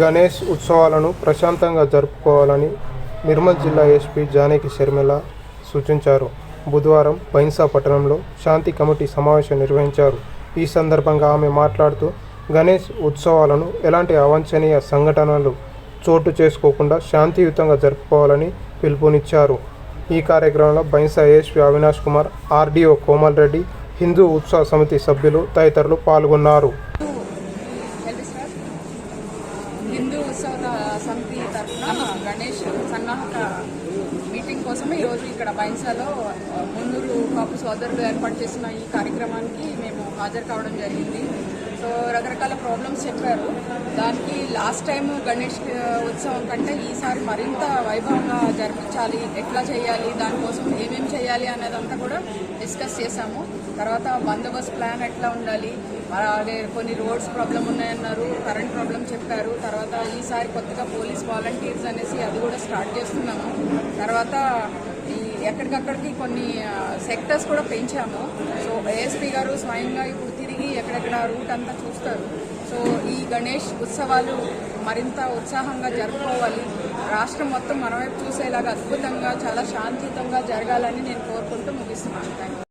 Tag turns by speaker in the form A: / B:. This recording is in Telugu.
A: గణేష్ ఉత్సవాలను ప్రశాంతంగా జరుపుకోవాలని నిర్మల్ జిల్లా ఎస్పీ జానకి శర్మిల సూచించారు. బుధవారం బైన్సా పట్టణంలో శాంతి కమిటీ సమావేశం నిర్వహించారు. ఈ సందర్భంగా ఆమె మాట్లాడుతూ గణేష్ ఉత్సవాలను ఎలాంటి అవాంఛనీయ సంఘటనలు చోటు చేసుకోకుండా శాంతియుతంగా జరుపుకోవాలని పిలుపునిచ్చారు. ఈ కార్యక్రమంలో బైన్సా ఎస్పీ అవినాష్ కుమార్ ఆర్డీఓ కోమల్ రెడ్డి హిందూ ఉత్సవ సమితి సభ్యులు తదితరులు పాల్గొన్నారు.
B: ఉత్సవ సమితి తరఫున గణేష్ సన్నాహక మీటింగ్ కోసం ఈరోజు ఇక్కడ బైన్సాలో మున్నూరు కాపు సోదరులు ఏర్పాటు చేసిన ఈ కార్యక్రమానికి మేము హాజరు కావడం జరిగింది. సో రకరకాల ప్రాబ్లమ్స్ చెప్పారు. దానికి లాస్ట్ టైం గణేష్ ఉత్సవం కంటే ఈసారి మరింత వైభవంగా జరిపించాలి. ఎట్లా చేయాలి? దానికోసం ఏమేమి చేయాలి? అనేదంతా కూడా డిస్కస్ చేశాము. తర్వాత బందోబస్తు ప్లాన్ ఎట్లా ఉండాలి? అలాగే కొన్ని రోడ్స్ ప్రాబ్లం ఉన్నాయన్నారు కరెంట్ ప్రాబ్లం చెప్పారు. తర్వాత ఈసారి కొత్తగా పోలీస్ వాలంటీర్స్ అనేసి అది కూడా స్టార్ట్ చేస్తున్నాము. తర్వాత ఈ ఎక్కడికక్కడికి కొన్ని సెక్టర్స్ కూడా పెంచాము. సో ఏఎస్పీ గారు స్వయంగా ఇప్పుడు తిరిగి ఎక్కడెక్కడ రూట్ అంతా చూస్తారు. సో ఈ గణేష్ ఉత్సవాలు మరింత ఉత్సాహంగా జరుపుకోవాలి. రాష్ట్రం మొత్తం మన వైపు చూసేలాగా అద్భుతంగా చాలా శాంతియుతంగా జరగాలని నేను కోరుకుంటూ ముగిస్తున్నాను. Thank you